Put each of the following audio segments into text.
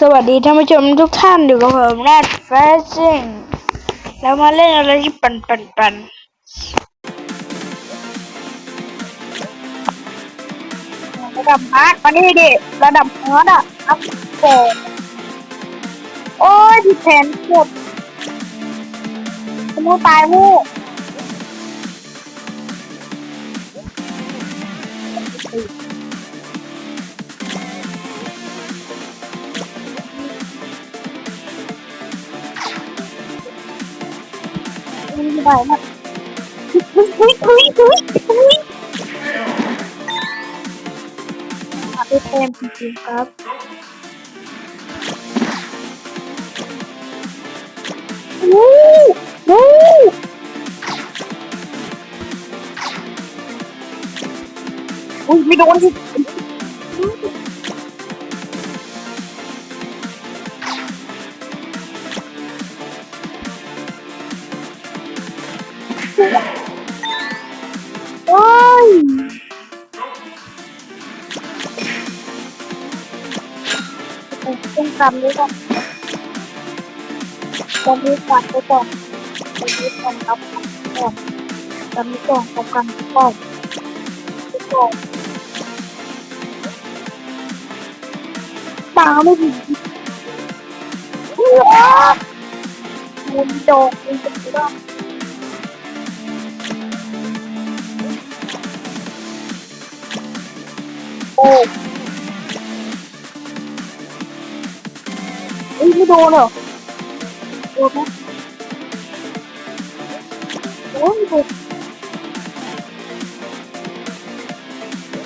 สวัสดีท่านผู้ชมทุกท่านอยู่กับผมแนทแฟชั่นแล้วมาเล่นอะไรที่ปันปันปันระดับฮาร์ดมานี่ดิระดับฮาร์ดอะอัพโกโอ้ยที่แผนกดมูตายมู ไม่ได้นะอุ้ยอุ้ยอุ้ยอุ้ยอุ้ยมาไปเต็มจริงๆครับวู้วู้อุ้ยไม่โดนสิ ทำด้วยกันตอนนี้ก่อนไปก่อนตอนนี้ก่อนครับก่อนตอนนี้ก่อนกับกันก่อนไปก่อนตาไม่ดีว้ามุนโดกมุนจะได้โอ้ ยไม่โดนเหรอโอ้โหโอ้ยเด็ก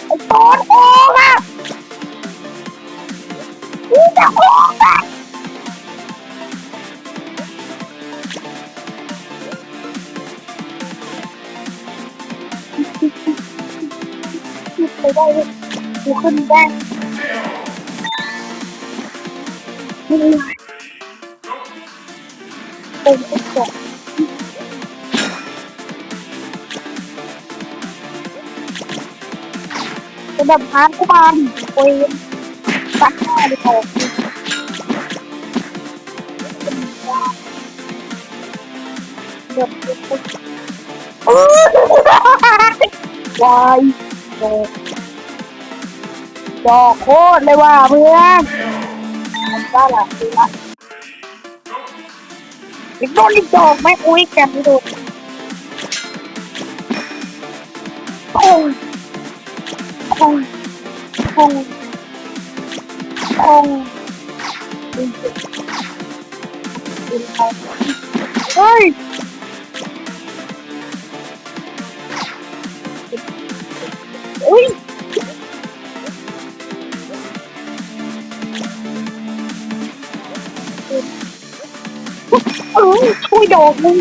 ไอ้ตอนโอ้อะนี่จะโอ้อะขึ้นไปได้เลยกูขึ้นได้ เป็นไรเป็นไอ้แก่ระดับฮาร์ดก็มาดิเวนตัดหน้าดิออกดิเดือดเดือดวายดอกดอกโคตรเลยว่ะเพื่อน ได้ละดีละอีกโดนอีกดอกไห อุ้ยโดนโอ้ยคงคงคงเฮ้ยอุ้ยเออช่วยดอกมึง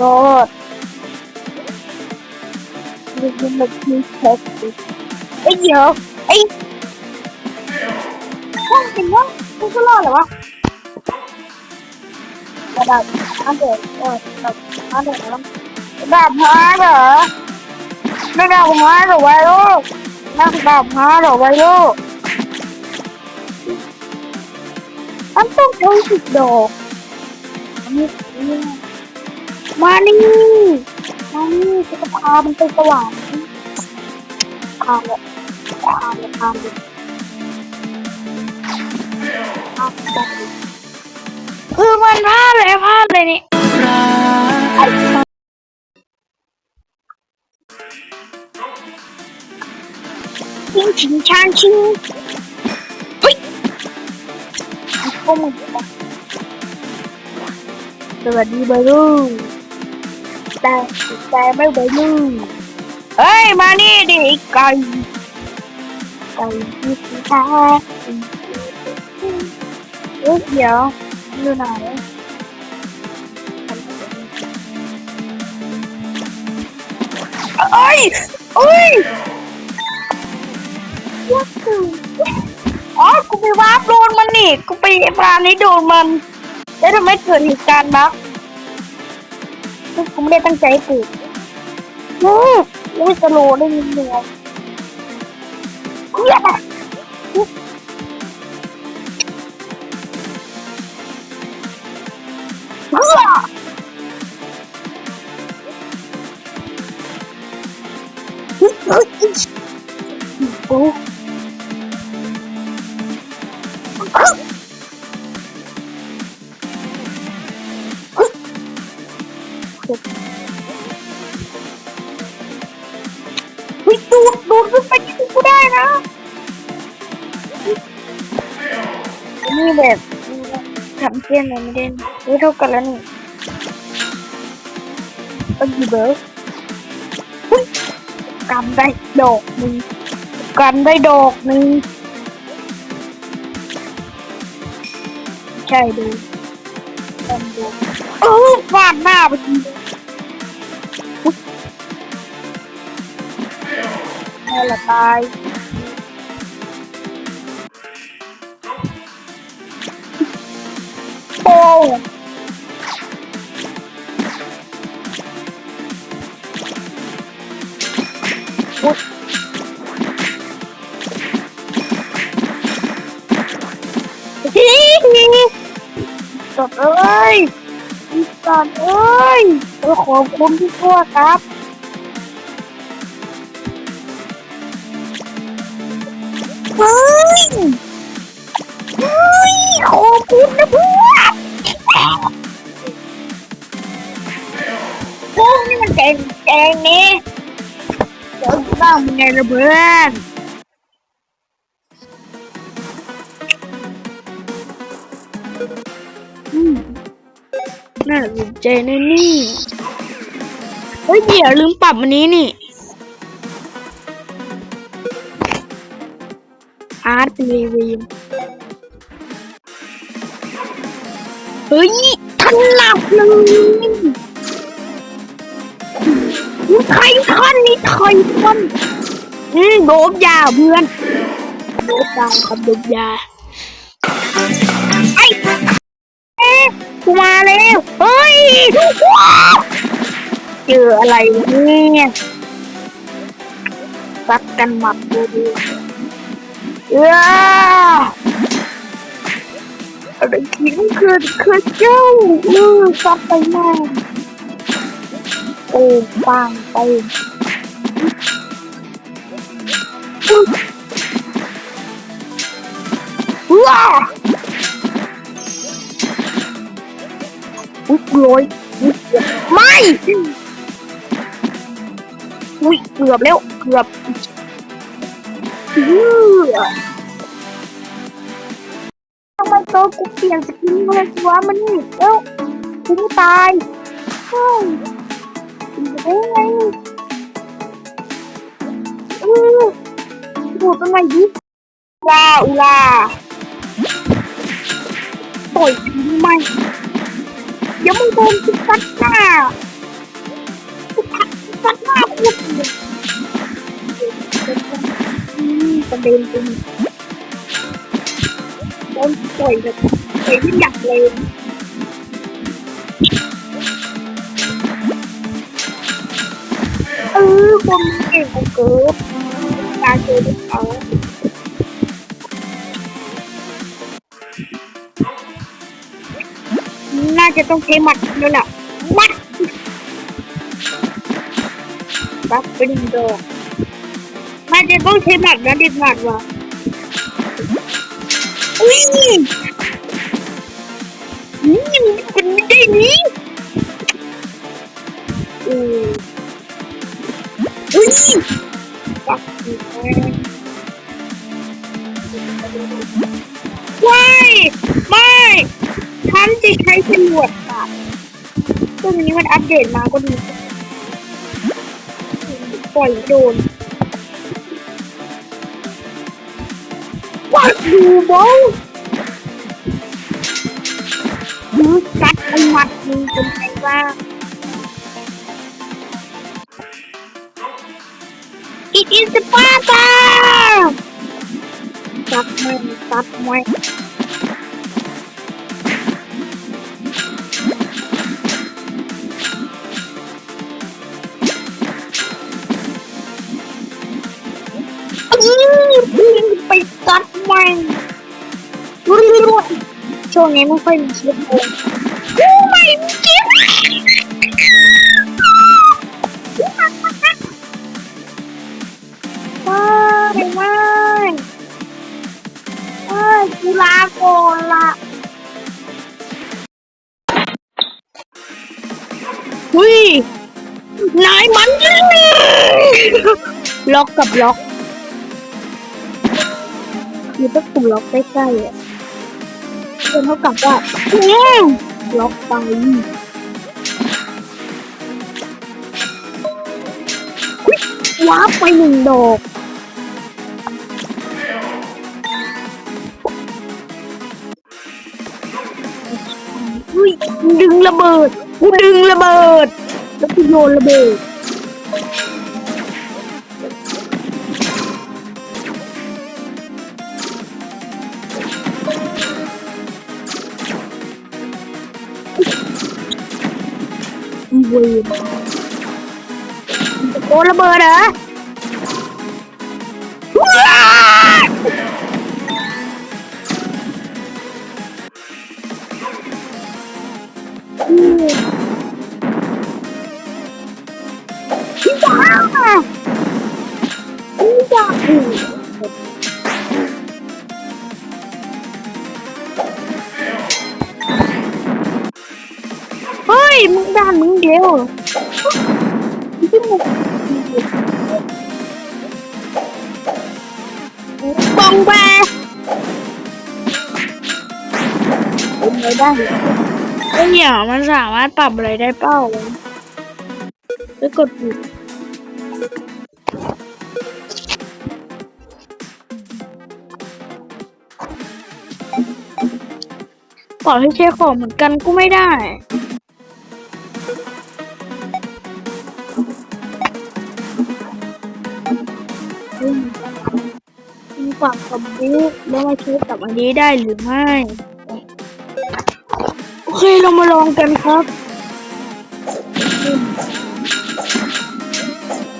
รอดมันมันมันมีแท็กซี่ไอ้เดี๋ยวไอ้ห้องจริงวะมันก็รอดเหรอวะระดับห้าเดือนเออระดับห้าเดือนแล้วระดับห้าเหรอระดับห้าเหรอวะลูกระดับหาเหรอวะลูก มันต้องใช้สิบดอกอันนี้มานี่มานี่จะพามันไปสว่างพาเลยพาเลยพาเลยพาเลยคือมันพลาดเลยพลาดเลยนี่ชิงชิงช่างชิง พวกมึงสวัสดีบารูแต่แต่ไม่บารูเฮ้ยมานี่ดิไอ้ไกูไปวาร์ปโดนมันนี่กูไปปรานี้โดนมัน แล้วทำไมเกิดเหตุการณ์บั๊กกูไม่ได้ตั้งใจกูโอ้ยสโลได้ยินเดียวเเฮ้ยดูดดูดขึ้นไปที่กูได้นะนี่แบบทำเพี้ยนอะไรไม่ได้นี่เท่ากันแล้วนี่ก็กี่เบิร์ดอุ๊ยกำได้ดอกหนึ่งกำได้ดอกหนึ่งใช่ดูกำดู เออฟาดหน้าไปทีอุ๊ยแม่ละตายโป้งฮิฮิสัตว์เอ้ย สัตว์เอ้ยเออขอบคุณที่ช่วครับเฮ้ยเฮ้ยขอบคุณนะเพื่อนพวกนี่มันแจงแจงนี่เดี๋ยวบ้างมึงไงละเพื่อน น่าสนใจนะนี่เฮ้ยเดี๋ยวลืมปรับอันนี้นี่อาร์ตเป็นรีวิวเฮ้ยทันหลับเลยนี่ใครทันนี่ใครทันอืมโดบยาเพื่อนโดบยาครับโดบยา กูมาแล้วเฮ้ยเจออะไรเนี่ยซักกันหมัดดูดูเอออะไรที่มันเกิดขึ้นเจ้าเออซับไปแม่โอ้ปังไปว้า รยอุ๊ยไม่อุ้ยเกือบแล้วเกือบทำไมโตวกูเปลี่ยนสกินเลยวะมันนี่เอ้ากูไม่ตายเฮ้ยได้ไงเออดูดเป็นไงดิลาอุลาต่อยไหม เดี๋ยวมึงโดนกูซัดหน้ากูซัดหน้าพูดเลยอืม จอเด็กเขาน่าจะต้องใช้หมัดแล้วล่ะหมัดบัฟเป็นดอกมันจะต้องใช้หมัดนะเด็ดหมัดวะอุ้ยนี่มันไม่ได้นี่อืออุ้ยบัฟว้ายไม่ ฉันจะใช้จรวดค่ะตัวนี้มันอัปเดตมาก็ดีปล่อยโดนวัดดูบอลดูกัดไอ้หมัดมึงเป็นไงบ้าง It is the papa ตัดไม่ตัดไม่อืม ช่วงนี้ไม่ค่อยมีคลิปเลยโอ้ไม่มีคลิปไม่ไม่ไม่กูลาก่อนละหุ้ยนายมันล็อกกับล็อกคือต้องปุ่มล็อกใกล้ๆอะ เป็นเท่ากับว่าอืมล็อกไปว้าไปหนึ่งดอกอุ้ยดึงระเบิดกูดึงระเบิดแล้วกูโยนระเบิด ระเบิดเหรอว้าวอืมพี่จ๋าพี่จ๋าอืมเฮ้ยมึงด่านมึงเดียวที่มึง บองแบเป็นไงได้ไอ้เนี่ยมันสามารถปรับอะไรได้เป้าไปกดปุ่มต่อให้ใช้ของเหมือนกันก็ไม่ได้ มีปากกับบุ๊กแล้วมาใช้กับอันนี้ได้หรือไม่ โอเคเรามาลองกันครับ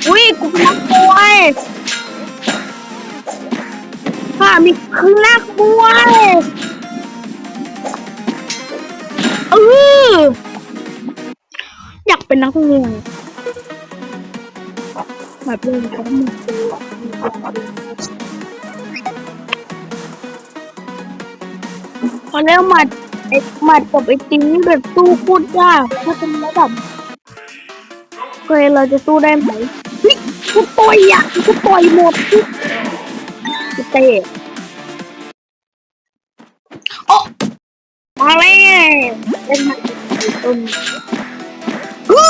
อุ้ยกูเป็นนักมวยข้ามีคือนักมวยเอออยากเป็นนักมวยแบบเล่นเขาห นึ่งตัวพอแล้วหมัดไอ้หมัดกับไอ้ติงนี่แบบสู้โคตรยากถ้าเป็นระดับเคยเราจะสู้ได้ไหมเฮ้ยกูต่อยอะกูต่อยหมดกูเตะโอ้มาแล้วเล่นหมัดต้นฮู้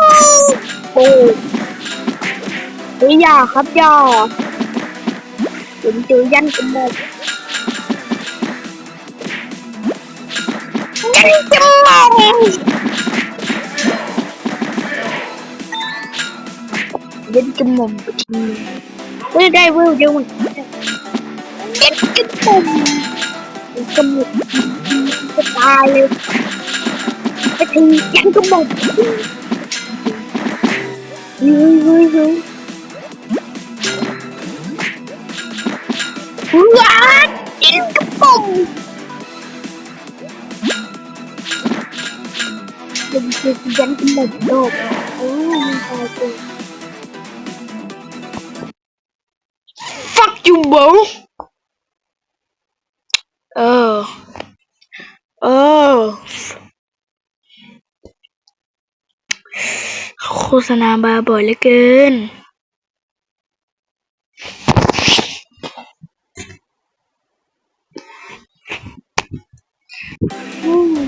โอ้ยอย่าครับอย่าผมเจอยันกันหมด ยังจะมองยังจะมองไปทีเฮ้ยได้เวลเดียว มันยังจะมองยังจะมองจะตายเลยไปทียังจะมองเฮ้ยเฮ้ยเฮ้ยว้ายังจะมอง เป็นคือยันเป็นหมดโลกโอ้ยมันตายตัว fuck you bro เออ เออ โฆษณาบาบ่อยเหลือเกิน อืม